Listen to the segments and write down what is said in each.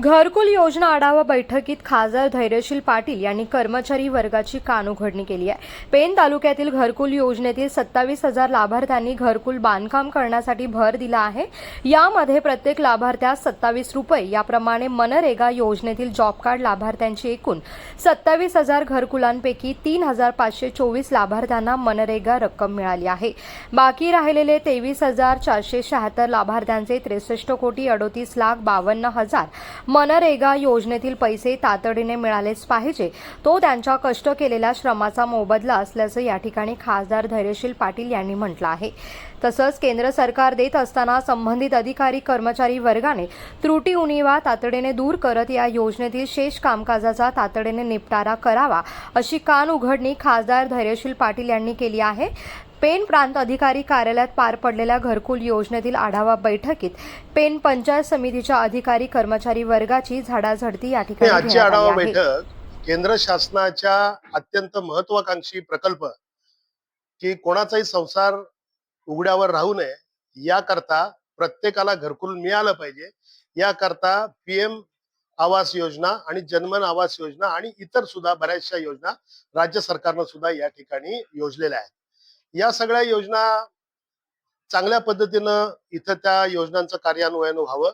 घरकुल योजना आढावा बैठकीत खासदार धैर्यशील पाटील यांनी कर्मचारी वर्गाची कानउघडणी केली आहे. पेन तालुक्यातील घरकुल योजनेतील सत्तावीस हजार लाभार्थ्यांनी घरकुल बांधकाम करण्यासाठी भर दिला आहे. यामध्ये प्रत्येक लाभार्थ्यास सत्तावीस रुपये याप्रमाणे मनरेगा योजनेतील जॉब कार्ड लाभार्थ्यांची एकूण सत्तावीस हजार घरकुलांपैकी तीन हजार पाचशे चोवीस लाभार्थ्यांना मनरेगा रक्कम मिळाली आहे. बाकी राहिलेले तेवीस हजार चारशे शहात्तर लाभार्थ्यांचे त्रेसष्ट कोटी अडोतीस लाख बावन्न हजार मनरेगा योजनेतील पैसे तातडीने मिळालेच पाहिजे. तो त्यांच्या कष्ट केलेल्या श्रमाचा मोबदला असल्याचं या ठिकाणी खासदार धैर्यशील पाटील यांनी म्हटलं आहे. तसंच केंद्र सरकार देत असताना संबंधित अधिकारी कर्मचारी वर्गाने त्रुटी उणीवा तातडीने दूर करत या योजनेतील शेष कामकाजाचा तातडीने निपटारा करावा अशी कान उघडणी खासदार धैर्यशील पाटील यांनी केली आहे. पेन प्रांत अधिकारी कार्यालयात पार पडलेल्या घरकुल योजनेतील आढावा बैठकीत पेन पंचायत समितीच्या अधिकारी कर्मचारी वर्गाची झाडाझडती या ठिकाणी आजची घेण्यात आढावा आहे. बैठक केंद्र शासनाच्या अत्यंत महत्वाकांक्षी प्रकल्प की कोणाचाही संसार उघड्यावर राहू नये याकरता प्रत्येकाला घरकुल मिळालं पाहिजे याकरता पीएम आवास योजना आणि जनमन आवास योजना आणि इतर सुद्धा बऱ्याचशा योजना राज्य सरकारनं सुद्धा या ठिकाणी योजलेल्या आहेत या सगळ्या योजना चांगल्या पद्धतीनं इथं त्या योजनांचं कार्यान्वयन व्हावं.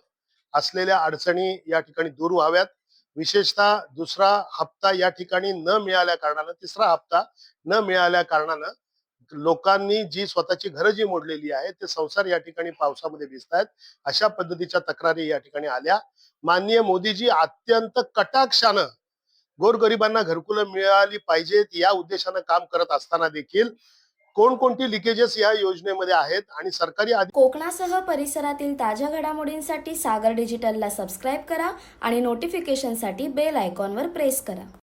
असलेल्या अडचणी या ठिकाणी दूर व्हाव्यात. विशेषतः दुसरा हप्ता या ठिकाणी न मिळाल्या कारणानं तिसरा हप्ता न मिळाल्या कारणानं लोकांनी जी स्वतःची घरं जी मोडलेली आहे ते संसार या ठिकाणी पावसामध्ये भिजत आहेत अशा पद्धतीच्या तक्रारी या ठिकाणी आल्या. माननीय मोदीजी अत्यंत कटाक्षानं गोरगरिबांना घरकुलं मिळाली पाहिजेत या उद्देशानं काम करत असताना देखील कोणकोणती लिकेजेस या योजनेमध्ये आहेत आणि सरकारी कोकणासह परिसरातील ताज्या घडामोडींसाठी सागर डिजिटलला सबस्क्राईब करा आणि नोटिफिकेशनसाठी बेल आयकॉनवर प्रेस करा.